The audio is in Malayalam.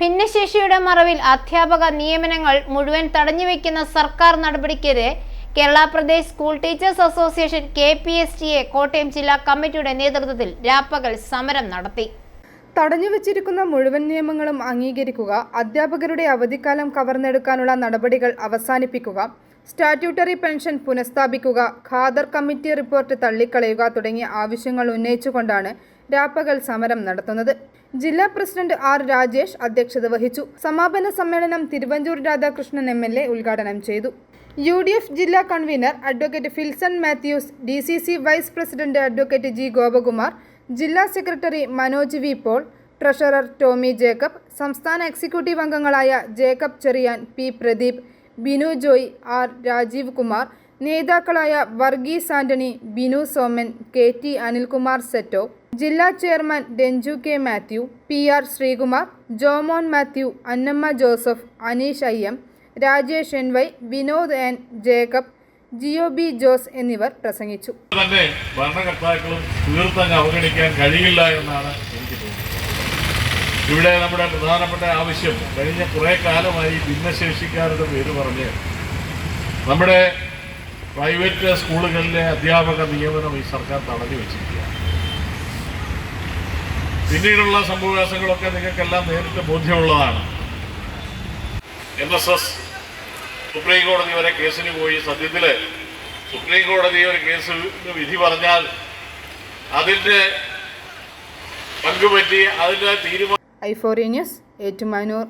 ഭിന്നശേഷിയുടെ മറവിൽ അധ്യാപക നിയമനങ്ങൾ മുഴുവൻ തടഞ്ഞുവെക്കുന്ന സർക്കാർ നടപടിക്കെതിരെ Kerala Pradesh school teachers association K P S T A Kottayam ജില്ലാ കമ്മിറ്റിയുടെ നേതൃത്വത്തിൽ രാപ്പകൽ സമരം നടത്തി. തടഞ്ഞുവച്ചിരിക്കുന്ന മുഴുവൻ നിയമങ്ങളും അംഗീകരിക്കുക അധ്യാപകരുടെ അവധിക്കാലം കവർന്നെടുക്കാനുള്ള നടപടികൾ അവസാനിപ്പിക്കുക സ്റ്റാറ്റ്യൂട്ടറി പെൻഷൻ പുനഃസ്ഥാപിക്കുക ഖാദർ കമ്മിറ്റി റിപ്പോർട്ട് തള്ളിക്കളയുക തുടങ്ങിയ ആവശ്യങ്ങൾ ഉന്നയിച്ചുകൊണ്ടാണ് രാപ്പകൽ സമരം നടത്തുന്നത്. ജില്ലാ പ്രസിഡന്റ് ആർ രാജേഷ് അധ്യക്ഷത വഹിച്ചു. സമാപന സമ്മേളനം Thiruvanchoor Radhakrishnan M L A ഉദ്ഘാടനം ചെയ്തു. യു ഡി എഫ് ജില്ലാ convener advocate Philson Mathews D C C vice president advocate G Gopakumar ജില്ലാ secretary Manoj V Paul treasurer Tomy Jacob സംസ്ഥാന എക്സിക്യൂട്ടീവ് അംഗങ്ങളായ ജേക്കബ് ചെറിയാൻ പി പ്രദീപ് ബിനു ജോയ് ആർ രാജീവ് കുമാർ നേതാക്കളായ Varghese Antony Binu Soman K T Anilkumar SETO ജില്ലാ chairman Ranju K Mathew P R Sreekumar Jomon Mathew Annamma Joseph Aneesh Ayyam Rajesh N Y Vinod N Jacob Jiyo B Jose എന്നിവർ പ്രസംഗിച്ചു. തന്നെ ഭരണകർത്താക്കളും തീർത്തങ്ങ് അവഗണിക്കാൻ കഴിയില്ല എന്നാണ് എനിക്ക് തോന്നുന്നത്. ഇവിടെ നമ്മുടെ പ്രധാനപ്പെട്ട ആവശ്യം കഴിഞ്ഞ കുറേ കാലമായി ഭിന്നശേഷിക്കാരുടെ പേര് പറഞ്ഞ് നമ്മുടെ പ്രൈവറ്റ് സ്കൂളുകളിലെ അധ്യാപക നിയമനം ഈ സർക്കാർ തടഞ്ഞു വെച്ചിരിക്കുകയാണ്. പിന്നീടുള്ള സംഭവവികാസങ്ങളൊക്കെ നിങ്ങൾക്കെല്ലാം നേരിട്ട് ബോധ്യമുള്ളതാണ്. എൻ എസ് എസ് സുപ്രീം കോടതി വരെ കേസിന് പോയി. സത്യത്തിൽ സുപ്രീം കോടതി ഒരു കേസ് വിധി പറഞ്ഞാൽ അതിന്റെ പങ്കുപറ്റി അതിന്റെ തീരുമാനം ന്യൂസ് ഏറ്റുമാനൂർ